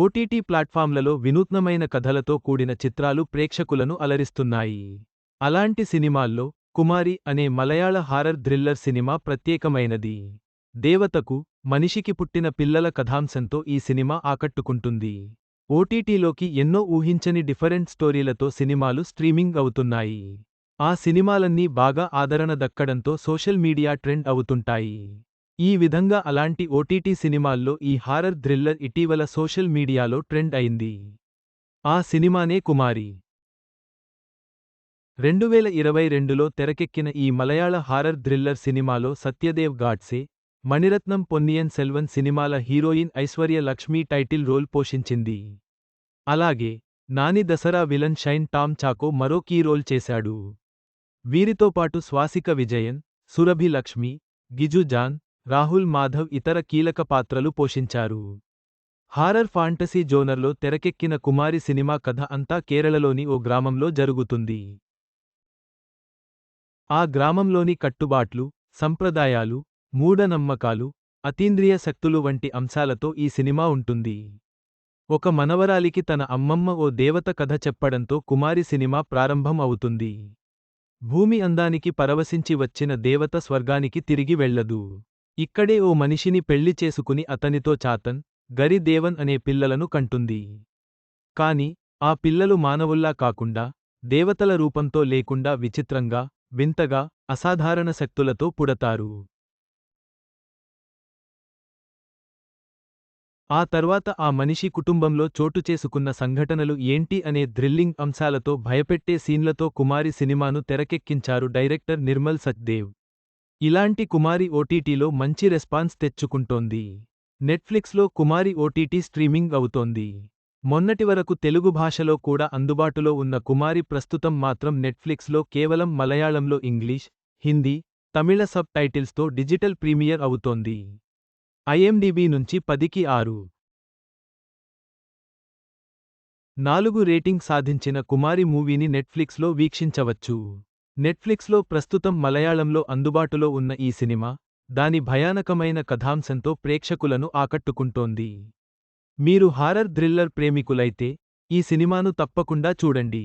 OTT ప్లాట్ఫామ్లలో వినూత్నమైన కథలతో కూడిన చిత్రాలు ప్రేక్షకులను అలరిస్తున్నాయి. అలాంటి సినిమాల్లో కుమారి అనే మలయాళ హారర్ థ్రిల్లర్ సినిమా ప్రత్యేకమైనది. దేవతకు మనిషికి పుట్టిన పిల్లల కథాంశంతో ఈ సినిమా ఆకట్టుకుంటుంది. ఓటీటీలోకి ఎన్నో ఊహించని డిఫరెంట్ స్టోరీలతో సినిమాలు స్ట్రీమింగ్ అవుతున్నాయి. ఆ సినిమాలన్నీ బాగా ఆదరణ దక్కడంతో సోషల్ మీడియా ట్రెండ్ అవుతుంటాయి. ఈ విధంగా అలాంటి ఓటీటీ సినిమాల్లో ఈ హారర్ థ్రిల్లర్ ఇటీవల సోషల్ మీడియాలో ట్రెండ్ అయింది. ఆ సినిమానే కుమారి. రెండువేల ఇరవై రెండులో తెరకెక్కిన ఈ మలయాళ హారర్ థ్రిల్లర్ సినిమాలో సత్యదేవ్ గాడ్సే మణిరత్నం పొన్నియన్ సెల్వన్ సినిమాల heroine Aishwarya Lakshmi title role పోషించింది. అలాగే నాని దసరా విలన్ షైన్ టామ్ చాకో మరో కీ రోల్ చేశాడు. వీరితో పాటు స్వాసిక విజయన్ సురభి లక్ష్మి గిజు జాన్ రాహుల్ మాధవ్ ఇతర కీలక పాత్రలు పోషించారు. హారర్ ఫాంటసీ జోనర్లో తెరకెక్కిన కుమారి సినిమా కథ అంతా కేరళలోని ఓ గ్రామంలో జరుగుతుంది. ఆ గ్రామంలోని కట్టుబాట్లు సంప్రదాయాలు మూఢనమ్మకాలు అతీంద్రియ శక్తులు వంటి అంశాలతో ఈ సినిమా ఉంటుంది. ఒక మనవరాలికి తన అమ్మమ్మ ఓ దేవత కథ చెప్పడంతో కుమారి సినిమా ప్రారంభం అవుతుంది. భూమి అందానికి పరవశించి వచ్చిన దేవత స్వర్గానికి తిరిగి వెళ్ళదు. ఇక్కడే ఓ మనిషిని పెళ్ళి చేసుకుని అతనితో చాతన్ గరిదేవన్ అనే పిల్లలను కంటుంది. కాని ఆ పిల్లలు మానవుల్లా కాకుండా దేవతల రూపంతో లేకుండా విచిత్రంగా వింతగా అసాధారణ శక్తులతో పుడతారు. ఆ తర్వాత ఆ మనిషి కుటుంబంలో చోటు చేసుకున్న సంఘటనలు ఏంటి అనే థ్రిల్లింగ్ అంశాలతో భయపెట్టే సీన్లతో కుమారి సినిమాను తెరకెక్కించారు డైరెక్టర్ నిర్మల్ సచ్దేవ్. ఇలాంటి కుమారి ఓటీటీలో మంచి రెస్పాన్స్ తెచ్చుకుంటోంది. నెట్ఫ్లిక్స్లో కుమారి ఓటీటీ స్ట్రీమింగ్ అవుతోంది. మొన్నటి వరకు తెలుగు భాషలో కూడా అందుబాటులో ఉన్న కుమారి ప్రస్తుతం మాత్రం నెట్ఫ్లిక్స్లో కేవలం మలయాళంలో ఇంగ్లీష్ హిందీ తమిళ సబ్ టైటిల్స్తో డిజిటల్ ప్రీమియర్ అవుతోంది. ఐఎండిబి నుంచి పదికి ఆరు. నాలుగు రేటింగ్ సాధించిన కుమారి మూవీని నెట్ఫ్లిక్స్లో వీక్షించవచ్చు. నెట్ఫ్లిక్స్లో ప్రస్తుతం మలయాళంలో అందుబాటులో ఉన్న ఈ సినిమా దాని భయానకమైన కథాంశంతో ప్రేక్షకులను ఆకట్టుకుంటోంది. మీరు హారర్ థ్రిల్లర్ ప్రేమికులైతే ఈ సినిమాను తప్పకుండా చూడండి.